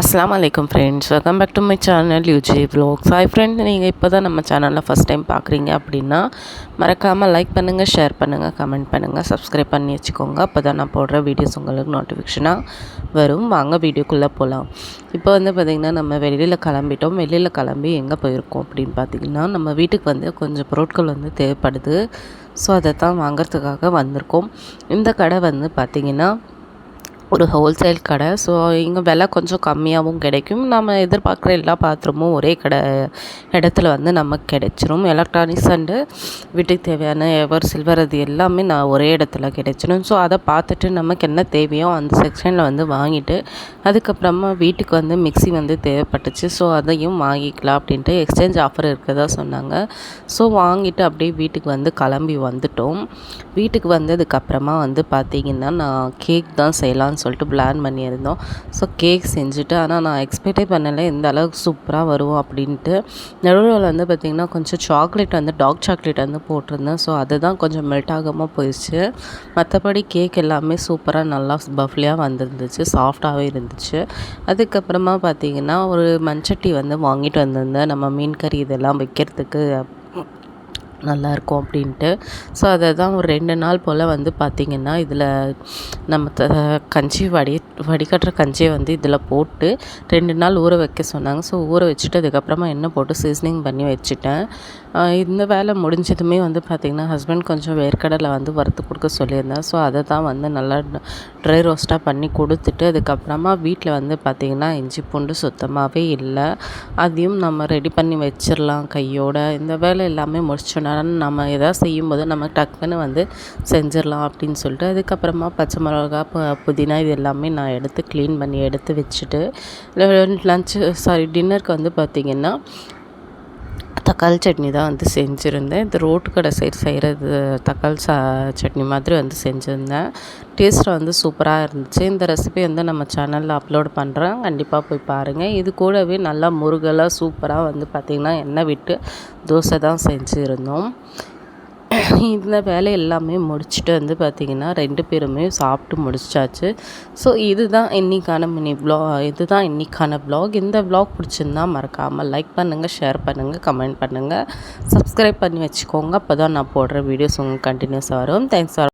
அஸ்லாம் வலைக்கம் friends welcome back to my channel UG vlogs hi friends நீங்கள் இப்போ தான் நம்ம சேனலில் ஃபஸ்ட் டைம் பார்க்குறீங்க அப்படின்னா மறக்காமல் லைக் பண்ணுங்கள் ஷேர் பண்ணுங்கள் கமெண்ட் பண்ணுங்கள் சப்ஸ்கிரைப் பண்ணி வச்சுக்கோங்க. அப்போ தான் நான் போடுற வீடியோஸ் உங்களுக்கு நோட்டிஃபிகேஷனாக வரும். வாங்க வீடியோக்குள்ளே போகலாம் இப்போ வந்து பார்த்திங்கன்னா நம்ம வெளியில் கிளம்பிட்டோம். வெளியில் கிளம்பி எங்கே போயிருக்கோம் அப்படின்னு பார்த்திங்கன்னா நம்ம வீட்டுக்கு வந்து கொஞ்சம் பொருட்கள் வந்து தேவைப்படுது. ஸோ அதை தான் வாங்கிறதுக்காக வந்திருக்கோம். இந்த கடை வந்து பார்த்திங்கன்னா ஒரு ஹோல்சேல் கடை. ஸோ இங்கே விலை கொஞ்சம் கம்மியாகவும் கிடைக்கும். நம்ம எதிர்பார்க்குற எல்லா பாத்திரமும் ஒரே கடை இடத்துல வந்து நமக்கு கிடைச்சிரும். எலக்ட்ரானிக்ஸ் அண்டு வீட்டுக்கு தேவையான எவர் சில்வர் அது எல்லாமே நான் ஒரே இடத்துல கிடைச்சிடும் ஸோ அதை பார்த்துட்டு நமக்கு என்ன தேவையோ அந்த செக்ஷனில் வந்து வாங்கிட்டு அதுக்கப்புறமா வீட்டுக்கு வந்து மிக்சி வந்து தேவைப்பட்டுச்சு. ஸோ அதையும் வாங்கிக்கலாம் அப்படின்ட்டு எக்ஸ்சேஞ்ச் ஆஃபர் இருக்கிறதா சொன்னாங்க. ஸோ வாங்கிட்டு அப்படியே வீட்டுக்கு வந்து கிளம்பி வந்துட்டோம். வீட்டுக்கு வந்ததுக்கப்புறமா வந்து பார்த்திங்கன்னா நான் கேக் தான் செய்யலான்னு சொல்லிட்டு பிளான் பண்ணியிருந்தோம். ஸோ கேக் செஞ்சுட்டு ஆனால் நான் எக்ஸ்பெக்டே பண்ணலை எந்த அளவுக்கு சூப்பராக வரும் அப்படின்ட்டு. நடுவில் வந்து பார்த்திங்கன்னா கொஞ்சம் சாக்லேட் வந்து டார்க் சாக்லேட் வந்து போட்டிருந்தேன். ஸோ அதுதான் கொஞ்சம் மெல்ட் ஆகாமல் போயிடுச்சு. மற்றபடி கேக் எல்லாமே சூப்பராக நல்லா பஃப்லியாக வந்துருந்துச்சு சாஃப்டாகவே இருந்துச்சு. அதுக்கப்புறமா பார்த்திங்கன்னா ஒரு மண்சட்டி வந்து வாங்கிட்டு வந்திருந்தேன். நம்ம மீன் கறி இதெல்லாம் வைக்கிறதுக்கு நல்லாயிருக்கும் அப்படின்ட்டு. ஸோ அதை தான் ஒரு ரெண்டு நாள் போல் வந்து பார்த்திங்கன்னா இதில் நம்ம த கஞ்சி வடி வடிகட்டுற கஞ்சியை வந்து இதில் போட்டு ரெண்டு நாள் ஊற வைக்க சொன்னாங்க. ஸோ ஊற வச்சுட்டு அதுக்கப்புறமா எண்ணெய் போட்டு சீசனிங் பண்ணி வச்சுட்டேன். இந்த வேலை முடிஞ்சதுமே வந்து பார்த்திங்கன்னா ஹஸ்பண்ட் கொஞ்சம் வேர்க்கடலை வந்து வறுத்து கொடுக்க சொல்லியிருந்தேன் ஸோ அதை தான் வந்து நல்லா ட்ரை ரோஸ்ட்டாக பண்ணி கொடுத்துட்டு அதுக்கப்புறமா வீட்டில் வந்து பார்த்திங்கன்னா இஞ்சி பூண்டு சுத்தமாகவே இல்லை. அதையும் நம்ம ரெடி பண்ணி வச்சிடலாம் கையோட. இந்த வேலை எல்லாமே முடிச்சோன்னா நம்ம எதாவது செய்யும்போது நம்ம டக்குன்னு வந்து செஞ்சிடலாம் அப்படின்னு சொல்லிட்டு அதுக்கப்புறமா பச்சை மிளகா புதினா இது எல்லாமே நான் எடுத்து க்ளீன் பண்ணி எடுத்து வச்சுட்டு லன்ச்சு சாரி டின்னருக்கு வந்து பார்த்திங்கன்னா தக்காளி சட்னி தான் வந்து செஞ்சுருந்தேன். இந்த ரோட்டு கடை சைடு செய்கிறது தக்காளி சா சட்னி மாதிரி வந்து செஞ்சுருந்தேன். டேஸ்ட்டு வந்து சூப்பராக இருந்துச்சு. இந்த ரெசிபி வந்து நம்ம சேனலில் அப்லோட் பண்ணுறேன் கண்டிப்பாக போய் பாருங்கள் இது கூடவே நல்லா முருகலாக சூப்பராக வந்து பார்த்திங்கன்னா எண்ணெய் விட்டு தோசை தான் செஞ்சுருந்தோம். இந்த வேலை எல்லாமே முடிச்சுட்டு வந்து பார்த்திங்கன்னா ரெண்டு பேருமே சாப்பிட்டு முடிச்சாச்சு. ஸோ இதுதான் இன்றைக்கான மினி ப்ளாக் இதுதான் இன்றைக்கான ப்ளாக் இந்த ப்ளாக் பிடிச்சிருந்தா மறக்காமல் லைக் பண்ணுங்கள் ஷேர் பண்ணுங்கள் கமெண்ட் பண்ணுங்கள் சப்ஸ்கிரைப் பண்ணி வச்சுக்கோங்க. அப்போ தான் நான் போடுற வீடியோஸ் உங்களுக்கு கண்டினியூஸ் வரும். Thanks for